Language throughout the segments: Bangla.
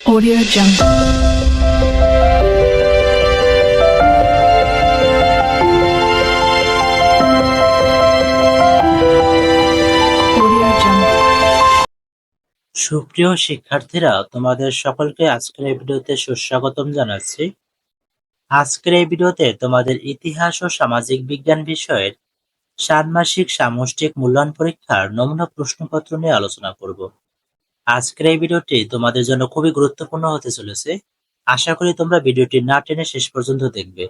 Audio Jungle. সুপ্রিয় শিক্ষার্থীরা, তোমাদের সকলকে আজকের এই ভিডিওতে সুস্বাগতম জানাচ্ছি। আজকের এই ভিডিওতে তোমাদের ইতিহাস ও সামাজিক বিজ্ঞান বিষয়ের ষান্মাসিক সামষ্টিক মূল্যায়ন পরীক্ষার নমুনা প্রশ্নপত্র নিয়ে আলোচনা করব। আজকের এই ভিডিওটি তোমাদের জন্য খুবই গুরুত্বপূর্ণ হতে চলেছে। আশা করি তোমরা ভিডিওটি না টেনে শেষ পর্যন্ত দেখবে।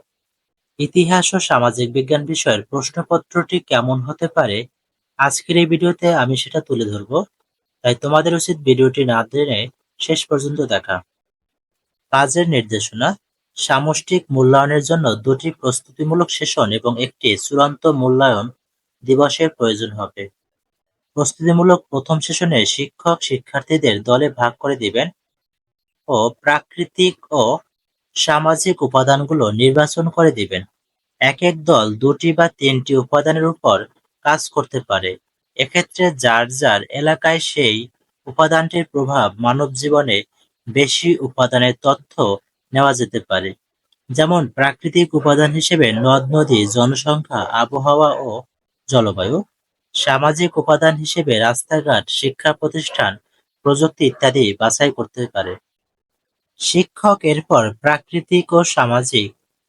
ইতিহাস ও সামাজিক বিজ্ঞান বিষয়ের প্রশ্নপত্রটি কেমন হতে পারে আজকের এই ভিডিওতে আমি সেটা তুলে ধরবো। তাই তোমাদের উচিত ভিডিওটি না টেনে শেষ পর্যন্ত দেখা। কাজের নির্দেশনা, সামষ্টিক মূল্যায়নের জন্য দুটি প্রস্তুতিমূলক সেশন এবং একটি চূড়ান্ত মূল্যায়ন দিবসের প্রয়োজন হবে। প্রস্তুতিমূলক প্রথম সেশনে শিক্ষক শিক্ষার্থীদের দলে ভাগ করে দিবেন ও প্রাকৃতিক ও সামাজিক উপাদানগুলো নির্বাচন করে দিবেন। এক এক দল দুটি বা তিনটি উপাদানের উপর কাজ করতে পারে। এক্ষেত্রে যার যার এলাকায় সেই উপাদানটির প্রভাব মানব জীবনে বেশি উপাদানের তথ্য নেওয়া যেতে পারে। যেমন প্রাকৃতিক উপাদান হিসেবে নদ নদী জনসংখ্যা, আবহাওয়া ও জলবায়ু। সামাজিক উপাদান হিসেবে রাস্তাঘাট, শিক্ষা প্রতিষ্ঠান, প্রযুক্তি ইত্যাদি বাছাই করতে পারে। শিক্ষক এরপর প্রাকৃতিক ও সামাজিক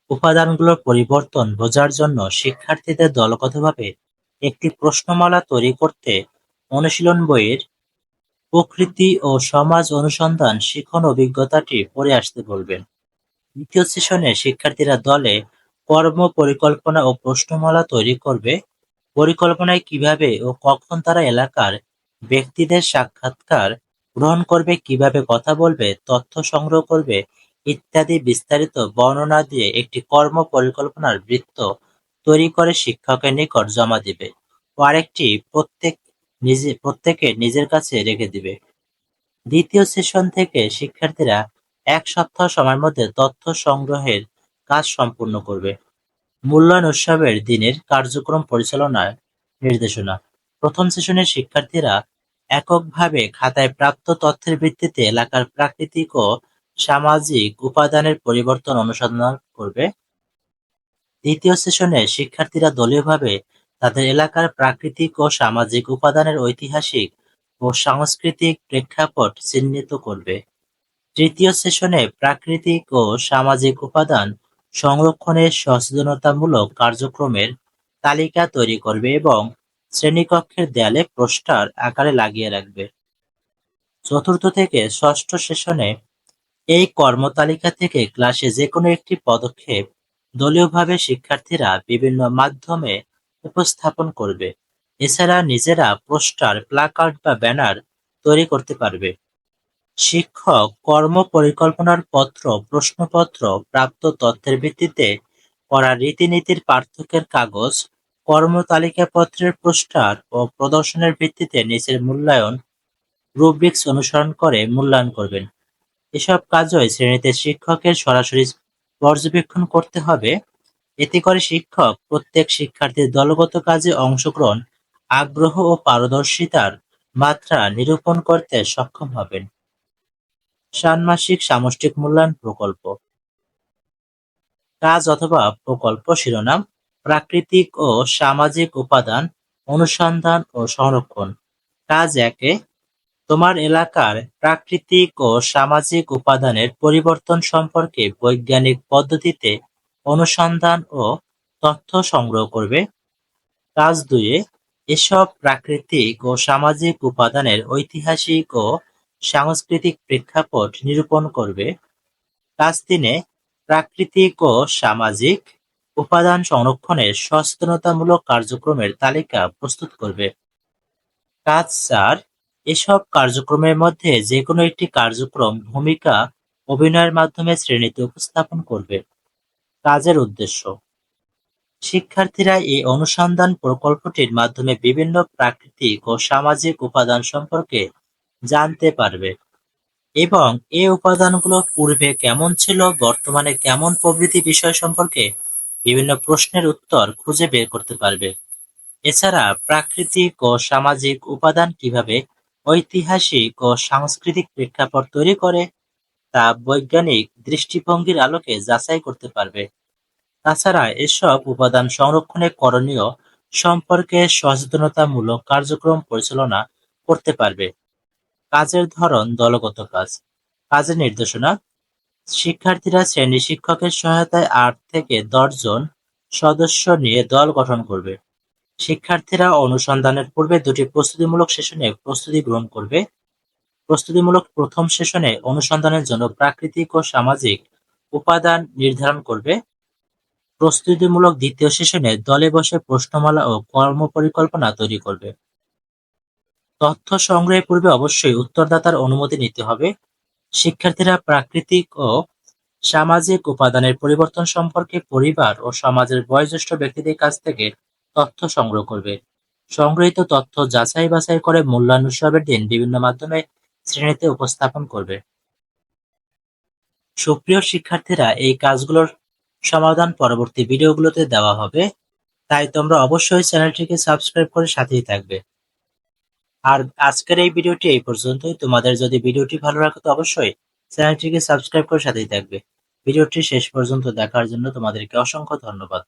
উপাদানগুলোর পরিবর্তন বোঝার জন্য শিক্ষার্থীদের দলগতভাবে একটি প্রশ্নমালা তৈরি করতে অনুশীলন বইয়ের প্রকৃতি ও সমাজ অনুসন্ধান শিখন অভিজ্ঞতাটি পড়ে আসতে বলবেন। দ্বিতীয় সেশনে শিক্ষার্থীরা দলে কর্ম পরিকল্পনা ও প্রশ্নমালা তৈরি করবে। পরিকল্পনায় কীভাবে ও কখন তারা এলাকার ব্যক্তিদের সাক্ষাৎকার গ্রহণ করবে, কীভাবে কথা বলবে, তথ্য সংগ্রহ করবে ইত্যাদি বিস্তারিত বর্ণনা দিয়ে একটি কর্ম পরিকল্পনার বৃত্ত তৈরি করে শিক্ষকের নিকট জমা দিবে ও আরেকটি প্রত্যেক নিজে, প্রত্যেকে নিজের কাছে রেখে দিবে। দ্বিতীয় সেশন থেকে শিক্ষার্থীরা এক সপ্তাহ সময়ের মধ্যে তথ্য সংগ্রহের কাজ সম্পূর্ণ করবে। মূল্যায়ন উৎসবের দিনের কার্যক্রম পরিচালনার নির্দেশনা। প্রথম সেশনের শিক্ষার্থীরা এককভাবে খাতায় প্রাপ্ত তথ্যের ভিত্তিতে এলাকার প্রাকৃতিক ও সামাজিক উপাদানের পরিবর্তন অনুসন্ধান করবে। দ্বিতীয় সেশনে শিক্ষার্থীরা দলীয়ভাবে তাদের এলাকার প্রাকৃতিক ও সামাজিক উপাদানের ঐতিহাসিক ও সাংস্কৃতিক প্রেক্ষাপট চিহ্নিত করবে। তৃতীয় সেশনে প্রাকৃতিক ও সামাজিক উপাদান সংরক্ষণের সচেতনতামূলক কার্যক্রমের তালিকা তৈরি করবে এবং শ্রেণীকক্ষের দেয়ালে পোস্টার আকারে লাগিয়ে রাখবে। চতুর্থ থেকে ষষ্ঠ সেশনে এই কর্মতালিকা থেকে ক্লাসে যে কোনো একটি পদক্ষেপ দলীয়ভাবে শিক্ষার্থীরা বিভিন্ন মাধ্যমে উপস্থাপন করবে। এছাড়া নিজেরা পোস্টার, প্লাকার্ড বা ব্যানার তৈরি করতে পারবে। শিক্ষক কর্ম পরিকল্পনার পত্র, প্রশ্নপত্র, প্রাপ্ত তথ্যের ভিত্তিতে করা রীতিনীতির পার্থক্যের কাগজ কর্মতালিকা পত্রের পোস্টার ও প্রদর্শনের ভিত্তিতে নিচের মূল্যায়ন রুব্রিক্স অনুসরণ করে মূল্যায়ন করবেন। এসব কাজই শ্রেণীতে শিক্ষকের সরাসরি পর্যবেক্ষণ করতে হবে। এতে করে শিক্ষক প্রত্যেক শিক্ষার্থীর দলগত কাজে অংশগ্রহণ, আগ্রহ ও পারদর্শিতার মাত্রা নিরূপণ করতে সক্ষম হবেন। ষান্মাসিক সামষ্টিক মূল্যায়ন প্রকল্প। কাজ অথবা প্রকল্প শিরোনাম, প্রাকৃতিক ও সামাজিক উপাদান, অনুসন্ধান ও সংরক্ষণ। কাজ একে, তোমার এলাকার প্রাকৃতিক ও সামাজিক উপাদানের পরিবর্তন সম্পর্কে বৈজ্ঞানিক পদ্ধতিতে অনুসন্ধান ও তথ্য সংগ্রহ করবে। কাজ দুইয়ে এসব প্রাকৃতিক ও সামাজিক উপাদানের ঐতিহাসিক ও সাংস্কৃতিক প্রেক্ষাপট নিরূপণ করবে। কাজ প্রাকৃতিক ও সামাজিক উপাদান সংরক্ষণের সচেতনতামূলক কার্যক্রমের তালিকা প্রস্তুত করবে। কাজ চার, এসব কার্যক্রমের মধ্যে যে কোনো একটি কার্যক্রম ভূমিকা অভিনয়ের মাধ্যমে শ্রেণীতে উপস্থাপন করবে। কাজের উদ্দেশ্য, শিক্ষার্থীরা এই অনুসন্ধান প্রকল্পটির মাধ্যমে বিভিন্ন প্রাকৃতিক ও সামাজিক উপাদান সম্পর্কে জানতে পারবে। এবং এই উপাদানগুলো পূর্বে কেমন ছিল, বর্তমানে কেমন প্রভৃতি বিষয় সম্পর্কে বিভিন্ন প্রশ্নের উত্তর খুঁজে বের করতে পারবে। এছাড়া প্রাকৃতিক ও সামাজিক উপাদান কীভাবে ঐতিহাসিক ও সাংস্কৃতিক প্রেক্ষাপট তৈরি করে, তা বৈজ্ঞানিক দৃষ্টিভঙ্গির আলোকে যাচাই করতে পারবে। তাছাড়া এসব উপাদান সংরক্ষণে করণীয় সম্পর্কে সচেতনতামূলক কার্যক্রম পরিচালনা করতে পারবে। কাজের ধরন দলগত কাজ। কাজের নির্দেশনা, শিক্ষার্থীরা শ্রেণি শিক্ষকের সহায়তায় আট থেকে দশ জন সদস্য নিয়ে দল গঠন করবে। শিক্ষার্থীরা অনুসন্ধানের পূর্বে দুটি প্রস্তুতিমূলক সেশনে প্রস্তুতি গ্রহণ করবে। প্রস্তুতিমূলক প্রথম সেশনে অনুসন্ধানের জন্য প্রাকৃতিক ও সামাজিক উপাদান নির্ধারণ করবে। প্রস্তুতিমূলক দ্বিতীয় সেশনে দলে বসে প্রশ্নমালা ও কর্মপরিকল্পনা তৈরি করবে। তথ্য সংগ্রহের পূর্বে অবশ্যই উত্তরদাতার অনুমতি নিতে হবে। শিক্ষার্থীরা প্রাকৃতিক ও সামাজিক উপাদানের পরিবর্তন সম্পর্কে পরিবার ও সমাজের বয়োজ্যেষ্ঠ ব্যক্তিদের কাছ থেকে তথ্য সংগ্রহ করবে। সংগৃহীত তথ্য যাচাই বাছাই করে মূল্যায়ন উৎসবের দিন বিভিন্ন মাধ্যমে শ্রেণীতে উপস্থাপন করবে। সুপ্রিয় শিক্ষার্থীরা, এই কাজগুলোর সমাধান পরবর্তী ভিডিওগুলোতে দেওয়া হবে। তাই তোমরা অবশ্যই চ্যানেলটিকে সাবস্ক্রাইব করে সাথেই থাকবে। আর আজকের এই ভিডিওটি এই পর্যন্তই। তোমাদের যদি ভিডিওটি ভালো লাগে, তো অবশ্যই চ্যানেলটিকে সাবস্ক্রাইব করে সাথেই থাকবে। ভিডিওটি শেষ পর্যন্ত দেখার জন্য তোমাদেরকে অসংখ্য ধন্যবাদ।